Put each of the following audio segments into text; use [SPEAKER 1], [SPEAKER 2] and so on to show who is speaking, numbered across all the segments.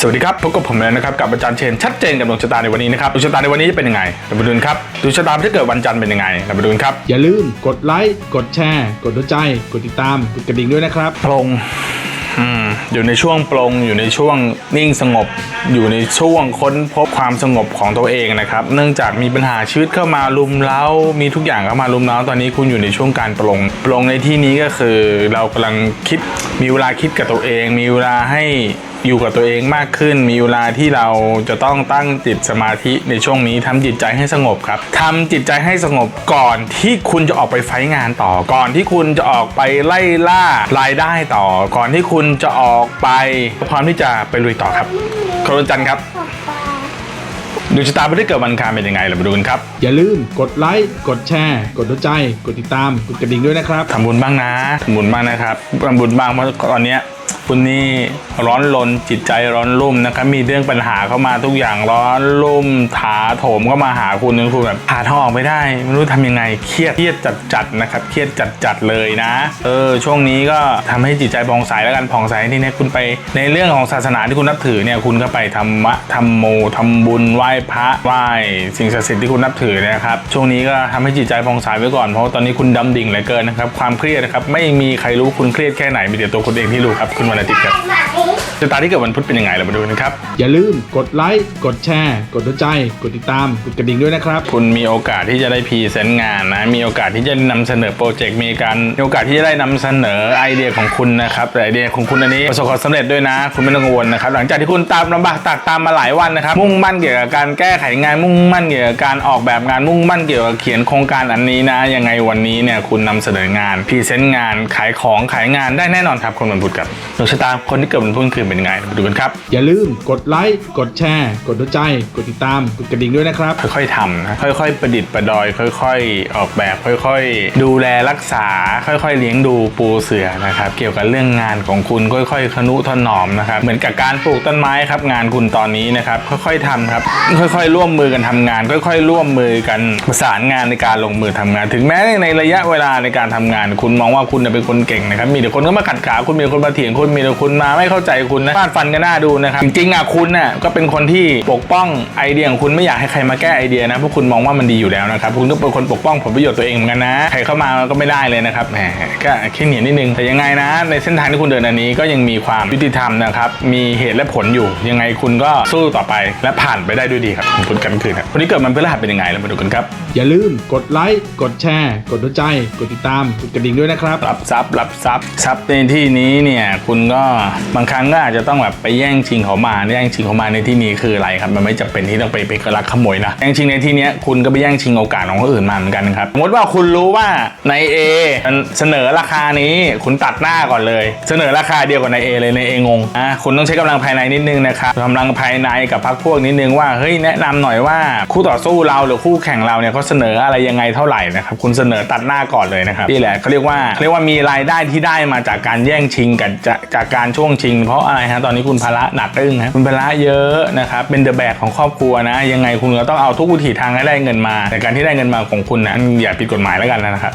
[SPEAKER 1] สวัสดีครับพบกับผมแล้วนะครับกับอาจารย์เชนชัดเจนกับดวงชะตาในวันนี้นะครับดวงชะตาในวันนี้จะเป็นยังไงเรามาดูกันครับดวงชะตาที่เกิดวันจันทร์เป็นยังไงเรามาดูกันครับ
[SPEAKER 2] อย่าลืมกดไลค์กดแชร์ กดหัวใจ กดติดตามกดกระดิ่งด้วยนะครับ
[SPEAKER 1] ปลงอืมอยู่ในช่วงปลงอยู่ในช่วงนิ่งสงบ อยู่ในช่วงค้นพบความสงบของตัวเองนะครับ เนื่องจากมีปัญหาชีวิตเข้ามาลุมเล้ามีทุกอย่างเข้ามาลุมเล้าตอนนี้คุณอยู่ในช่วงการปลงปลงในที่นี้ก็คือ เรากำลังคิดมีเวลาคิดกับตัวเอง มีเวลาให้ อยู่กับตัวเองมากขึ้น มีเวลาที่เราจะต้องตั้งจิตสมาธิในช่วงนี้ทำจิตใจให้สงบครับทำจิตใจให้สงบก่อนที่คุณจะออกไปไฟท์งานต่อ ก่อนที่คุณจะออกไปไล่ล่ารายได้ต่อ ก่อนที่คุณจะออกไปพร้อมที่จะไปลุยต่อครับคนวันจันทร์ครับดวงชะตาไม่ได้เกิดวันอังคารเป็นยังไงเรามาดูกันครับ
[SPEAKER 2] อย่าลืมกดไลค์กดแชร์ กดหัวใจ กดติดตาม กดกระดิ่งด้วยนะครับ
[SPEAKER 1] ทำบุญบ้างนะทำบุญบ้างนะครับทำบุญบ้างเพราะตอนเนี้ย คุณนี่ร้อนรนจิตใจร้อนรุ่มนะครับมีเรื่องปัญหาเข้ามาทุกอย่างร้อนรุ่มถาโถมเข้ามาหาคุณจนคุณแบบหาทางออกไม่ได้ ไม่รู้ทำยังไงเครียดเครียดจัดจัดๆนะครับเครียดจัดจัดๆเลยนะ เออช่วงนี้ก็ทำให้จิตใจผ่องใสแล้วกันผ่องใสที่นี่คุณไป ในเรื่องของศาสนาที่คุณนับถือเนี่ยคุณก็ไปทำมะทำโมทำบุญไหว้พระไหว้สิ่งศักดิ์สิทธิ์ที่คุณนับถือนะครับช่วงนี้ก็ทำให้จิตใจผ่องใสไว้ก่อนเพราะว่าตอนนี้คุณดำดิ่งเหลือเกินนะครับความเครียดนะครับไม่มีใครรู้คุณเครียดแค่ไหนมีแต่ตัวคุณเองที่รู้ครับคุณวันอาทิตย์ครับชะตาที่เกิดวันพุธเป็นยังไงเรามาดูกันครับ
[SPEAKER 2] อย่าลืมกดไลค์กดแชร์ กดหัวใจ กดติดตามกดกระดิ่งด้วยนะครับ
[SPEAKER 1] คุณมีโอกาสที่จะได้พรีเซนต์งานนะ มีโอกาสที่จะนำเสนอโปรเจกต์มีการมีโอกาสที่จะได้นำเสนอไอเดียของคุณนะครับแต่ไอเดียของคุณอันนี้ประสบความสำเร็จด้วยนะ คุณไม่ต้องกังวลนะครับ หลังจากที่คุณตามลำบากตากตามมาหลายวันนะครับ มุ่งมั่นเกี่ยวกับการแก้ไขงานมุ่งมั่นเกี่ยวกับการออกแบบงานมุ่งมั่นเกี่ยวกับเขียนโครงการอันนี้นะ ยังไงวันนี้เนี่ยคุณนำเสนองานพรีเซนต์งานขายของขายงานได้แน่นอนครับคนวันพุธครับดวงชะตาคนที่เกิดวันพุธคือเป็นยังไงมาดูกันครับ
[SPEAKER 2] อย่าลืมกดไลค์กดแชร์ กดหัวใจ กดติดตามกดกระดิ่งด้วยนะครับ
[SPEAKER 1] ค่อยๆทำนะค่อยๆ ประดิษฐ์ประดอย ค่อยๆ ออกแบบ ค่อยๆ ดูแลรักษา ค่อยๆ เลี้ยงดูปูเสือนะครับ เกี่ยวกับเรื่องงานของคุณค่อยๆคนุถนอมนะครับ เหมือนกับการปลูกต้นไม้ครับ งานคุณตอนนี้นะครับ ค่อยๆทำครับ ค่อยๆ ร่วมมือกันทำงาน ค่อยๆ ร่วมมือกันประสานงานในการลงมือทำงาน ถึงแม้ในระยะเวลาในการทำงาน คุณมองว่าคุณเป็นคนเก่งนะครับ มีแต่คนก็มาขัดขาคุณมีแต่คนมาเถียงคุณมีแต่คนมาไม่เข้าใจคุณนะฟาดฟันกันหน้าดูนะครับจริงๆอะคุณน่ะก็เป็นคนที่ปกป้องไอเดียของคุณไม่อยากให้ใครมาแก้ไอเดียนะเพราะคุณมองว่ามันดีอยู่แล้วนะครับคุณก็เป็นคนปกป้องผลประโยชน์ตัวเองเหมือนกันนะใครเข้ามาก็ไม่ได้เลยนะครับแหมก็แค่เหนียดนิดนึงแต่ยังไงนะ ในเส้นทางที่คุณเดินอันนี้ก็ยังมีความยุติธรรมนะครับมีเหตุและผลอยู่ยังไงคุณก็สู้ต่อไปและผ่านไปได้ด้วยดีครับคุณพุธกันคืนครับวันนี้เกิดมันพฤหัสเป็นยังไงเรามาดูกันครับ
[SPEAKER 2] อย่าลืมกดไลค์กดแชร์ กดหัวใจ กดติดตามกดกระดิ่งด้วยนะครับ
[SPEAKER 1] รับทรัพย์รับทรัพย์ทรัพย์ในที่นี้เนี่ยคุณก็บางครั้งก็อาจจะต้องแบบไปแย่งชิงเขามาแย่งชิงเขามาในที่นี้คืออะไรครับมันไม่จำเป็นที่ต้องไปไปลักขโมยนะแย่งชิงในที่นี้คุณก็ไปแย่งชิงโอกาสของคนอื่นมาเหมือนกันครับสมมติว่าคุณรู้ว่าใน A มันเสนอราคานี้คุณตัดหน้าก่อนเลย เสนอราคาเดียวกับใน A เลยใน A งงอะคุณต้องใช้กำลังภายในนิดนึงนะครับกำลังภายในกับพักพวกนิดนึงว่าเฮ้ยแนะนำหน่อยว่าคู่ต่อสู้เราหรือคู่แข่งเราเนี่ยเขาเสนออะไรยังไงเท่าไหร่นะครับคุณเสนอตัดหน้าก่อนเลยนะครับนี่แหละเขาเรียกว่าเรียกว่ามีรายได้ที่ได้มาจากการแย่งชิงกันจากจากการช่วงชิง เพราะอะไรฮะตอนนี้คุณภาระหนักอึ้งฮะคุณภาระเยอะนะครับเป็นเดอะแบกของครอบครัวนะ ยังไงคุณก็ต้องเอาทุกวิถีทางให้ได้เงินมา แต่การที่ได้เงินมาของคุณนะอย่าผิดกฎหมายแล้วกันนะครับ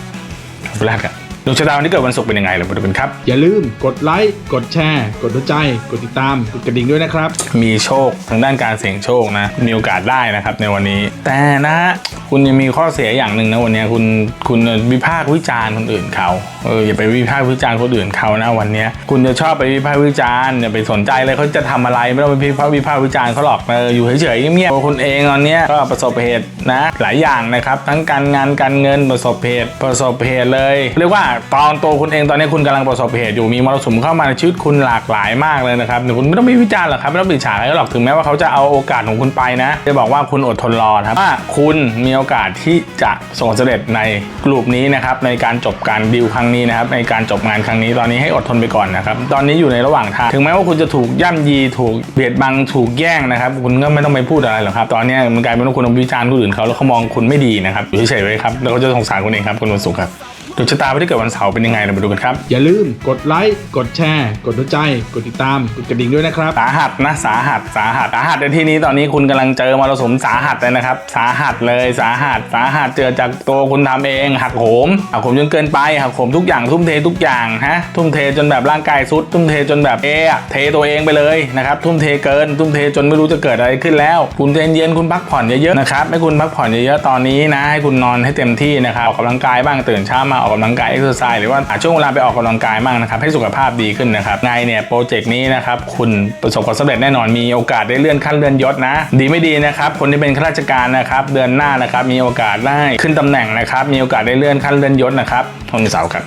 [SPEAKER 1] แรกอะ ดวงชะตาวันที่เกิดวันศุกร์เป็นยังไงเรามาดูกันครับ
[SPEAKER 2] อย่าลืมกดไลค์ กดแชร์ กดหัวใจ กดติดตาม กดกระดิ่งด้วยนะครับ
[SPEAKER 1] มีโชคทางด้านการเสี่ยงโชคนะ มีโอกาสได้นะครับในวันนี้ แต่นะฮะคุณยังมีข้อเสียอย่างหนึ่งนะวันนี้คุณคุณวิพากษ์วิจารณ์คนอื่นเขาเอออย่าไปวิพากษ์วิจารณ์คนอื่นเขานะวันนี้คุณจะชอบไปวิพากษ์วิจารณ์อย่าไปสนใจเลยเขาจะทำอะไรไม่ต้องไปวิพากษ์วิพากษ์วิจารณ์เขาหรอกเอออยู่เฉยๆเงียบๆตัวคุณเองตอนเนี้ยก็ประสบเหตุนะ หลายอย่างนะครับ ทั้งการงานการเงินประสบเหตุประสบเหตุเลย เรียกว่าตอนตัวคุณเองตอนนี้คุณกำลังประสบเหตุอยู่มีมรสุมเข้ามาในชีวิตคุณหลากหลายมากเลยนะครับคุณไม่ต้องไปวิจารณ์หรอกครับไม่ต้องไปอิจฉาใครหรอกถึงแม้ว่าเขาจะเอาโอกาสของคุณไปนะ จะบอกว่าคุณอดทนรอครับว่าคุณมีโอกาสที่จะส่งเสำเร็จในกลุ่มนี้นะครับในการจบการดีลครั้งนี้นะครับในการจบงานครั้งนี้ตอนนี้ให้อดทนไปก่อนนะครับตอนนี้อยู่ในระหว่างทางถึงแม้ว่าคุณจะถูกย่ำยีถูกเบียดบังถูกแย่งนะครับคุณก็ไม่ต้องไปพูดอะไรหรอกครับ ตอนนี้มันกลายเป็นว่าคุณวิจารณ์คนอื่นเขาแล้วเขามองคุณไม่ดีนะครับอยู่เฉยๆไว้ครับแล้วเขาจะสงสารคุณเองครับคุณวันศุกร์ครับ ดวงชะตาวันที่เกิดวันเสาร์เป็นยังไงเรามาดูกันครับ
[SPEAKER 2] อย่าลืมกดไลค์ กดแชร์ กดหัวใจ กดติดตาม กดกระดิ่งด้วยนะครับ
[SPEAKER 1] สาหัสนะสาหัสสาหัสสาหัสในที่นี้ตอนนี้คุณกำลังเจอมรสุมสาหัสเลยนะครับ สาหัสเลยสาหัสสาหัสเจอจากตัวคุณทำเอง หักโหมหักโหมจนเกินไปหักโหมทุกอย่างทุ่มเททุกอย่างฮะทุ่มเทจนแบบร่างกายสุด ทุ่มเทจนแบบเอะเทตัวเองไปเลยนะครับทุ่มเทเกิน ทุ่มเทจนไม่รู้จะเกิดอะไรขึ้นแล้ว คุณใจเย็นๆคุณพักผ่อนเยอะๆนะครับให้คุณพักผ่อนเยอะๆตอนนี้นะให้คุณนอนให้เต็มที่นะครับออกกำลังกายบ้างตื่นเช้ามาออกกำลังกายเอ็กซ์ไซส์หรือว่าหาช่วงเวลาไปออกกำลังกายบ้างนะครับให้สุขภาพดีขึ้นนะครับไงเนี่ยโปรเจกต์นี้นะครับคุณประสบความสำเร็จแน่นอนมีโอกาสได้เลื่อนขั้นเลื่อนยศนะ ดีไม่ดีนะครับคนที่เป็นข้าราชการนะครับเดือนหน้านะครับมีโอกาสได้ขึ้นตำแหน่งนะครับมีโอกาสได้เลื่อนขั้นเลื่อนยศนะครับทุนเสาวครับ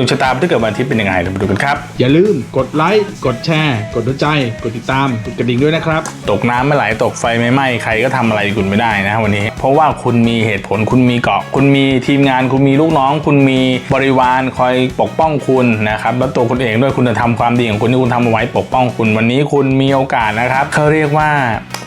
[SPEAKER 1] ดวงชะตาที่เกิดวันอาทิตย์เป็นยังไงเรามาดูกันครับ
[SPEAKER 2] อย่าลืมกดไลค์กดแชร์กดหัวใจ กดติดตามกดกระดิ่งด้วยนะครับ
[SPEAKER 1] ตกน้ำไม่ไหลตกไฟไม่ไหม้ใครก็ทำอะไรคุณไม่ได้นะวันนี้ เพราะว่าคุณมีเหตุผลคุณมีเกาะ คุณมีทีมงาน คุณมีลูกน้อง คุณมีบริวารคอยปกป้องคุณนะครับแล้วตัวคุณเองด้วยคุณจะทำความดีของคุณที่คุณทำเอาไว้ปกป้องคุณวันนี้คุณมีโอกาสนะครับเขาเรียกว่า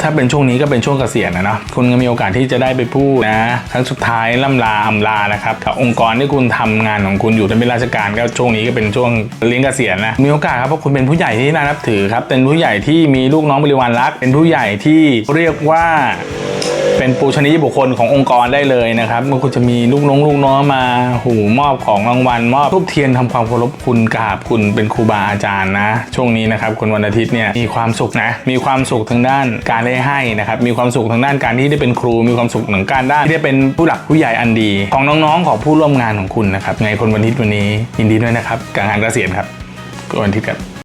[SPEAKER 1] ถ้าเป็นช่วงนี้ก็เป็นช่วงเกษียณนะเนาะคุณก็มีโอกาสที่จะได้ไปพูดนะครั้งสุดท้ายล่ำลาอำลานะครับกับองค์กรที่คุณทำงานของคุณอยู่เป็นราชการก็ช่วงนี้ก็เป็นช่วงเลี้ยงเกษียณนะมีโอกาสครับเพราะคุณเป็นผู้ใหญ่ที่น่านับถือครับเป็นผู้ใหญ่ที่มีลูกน้องบริวารรักเป็นผู้ใหญ่ที่เรียกว่า เป็นปูชนียบุคคลขององค์กรได้เลยนะครับมื่อคุณจะมีลูกน้องลูกน้องมาหูมอบของรางวัลมอบทูบเทียนทำความเคารพคุณกราบคุณเป็นครูบาอาจารย์นะ ช่วงนี้นะครับคนวันอาทิตย์เนี่ยมีความสุขนะ มีความสุขทางด้านการได้ให้นะครับ มีความสุขทางด้านการที่ได้เป็นครู มีความสุขทางการด้านที่ได้เป็นผู้หลักผู้ใหญ่อันดี ของน้องๆของผู้ร่วมงานของคุณนะครับไงคนวันอาทิตย์วันนี้ยินดีด้วยนะครับกับงานเกษียณครับวันอาทิตย์ครับ